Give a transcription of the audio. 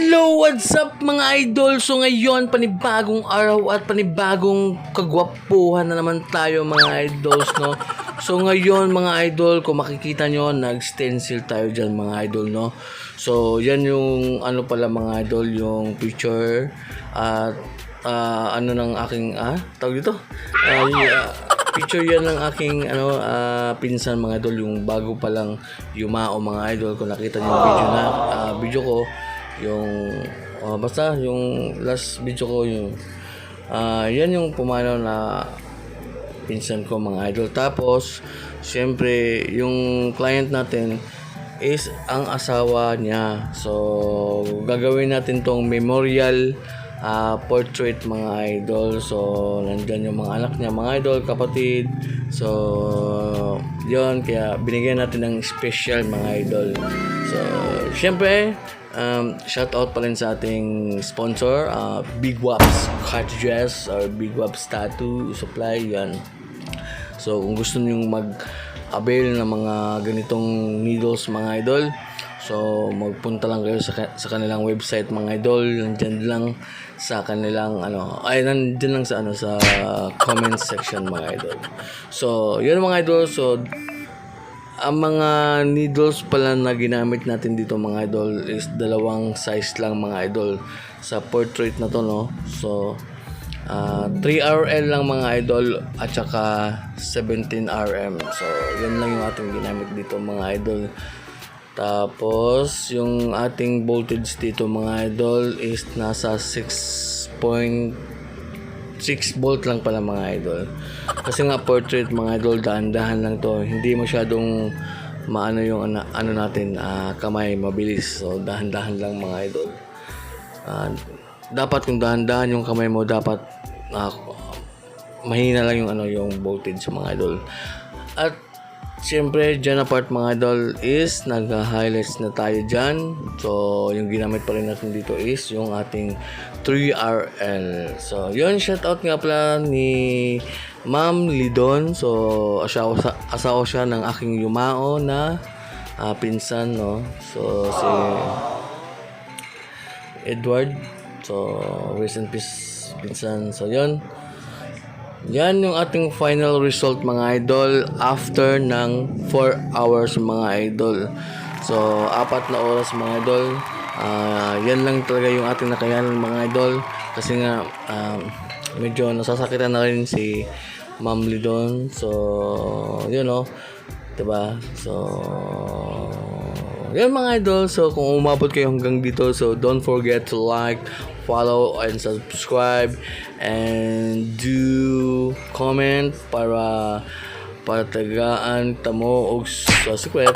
Hello, what's up mga idol? So ngayon, panibagong araw at panibagong kagwapuhan na naman tayo mga idols, no? So ngayon mga idol, kung makikita nyo, nag-stencil tayo dyan mga idol, no? So yan yung ano pala mga idol, yung picture at ah, ano ng aking, ah, tawag dito? Ah, picture yan ng aking ano ah, pinsan mga idol yung bago pa lang yumao mga idol kung nakita niyo yung video na ah, video ko yung ah, basta yung last video ko yung ah, yan yung pumanaw na pinsan ko mga idol. Tapos syempre yung client natin is ang asawa niya. So gagawin natin tong memorial ah, portrait mga idol. So nandyan yung mga anak niya mga idol kapatid. So yon kaya binigyan natin ng special mga idol. So syempre um, shout out pa rin sa ating sponsor ah, Big Waps cartridges or Big Waps tattoo supply yan So, kung gusto niyo mag-avail ng mga ganitong needles mga idol, so magpunta lang kayo sa, sa kanilang website mga idol, nandiyan lang sa kanilang ano, ay nandiyan lang sa ano sa comment section mga idol. So, yun mga idol, so ang mga needles pala na ginamit natin dito mga idol is dalawang size lang mga idol sa portrait na to no. So ah, 3RL lang mga idol at saka 17RM. So yun lang yung ating ginamit dito mga idol. Tapos yung ating voltage dito mga idol is nasa 6.6 volt lang pala mga idol. Kasi nga portrait mga idol, dahan-dahan lang to. Hindi masyadong maano yung ano, ano natin, ah, kamay mabilis. So dahan-dahan lang mga idol. Ah, dapat kung dahan-dahan yung kamay mo, dapat ah, mahina lang yung ano yung voltage mga idol. At Siyempre, dyan na part mga idol is nag-highlights na tayo dyan. So, yung ginamit pa rin natin dito is yung ating 3RL. So, yun, shout out nga pala ni Ma'am Lidon. So, asawa, sa- asawa siya ng aking yumao na ah, pinsan, no? So, si Edward. So, rest in peace, pinsan. So, yun. Yan yung ating final result mga idol after ng 4 hours mga idol. So, apat na oras mga idol. Ah, yan lang talaga yung ating nakayanan mga idol. Kasi nga, um, medyo nasasakitan na rin si Ma'am Lidon. So, yun o. Diba? So, yan mga idol. So, kung umabot kayo hanggang dito, so don't forget to like, follow, and subscribe. And do comment para para tagaan tamo og sa secret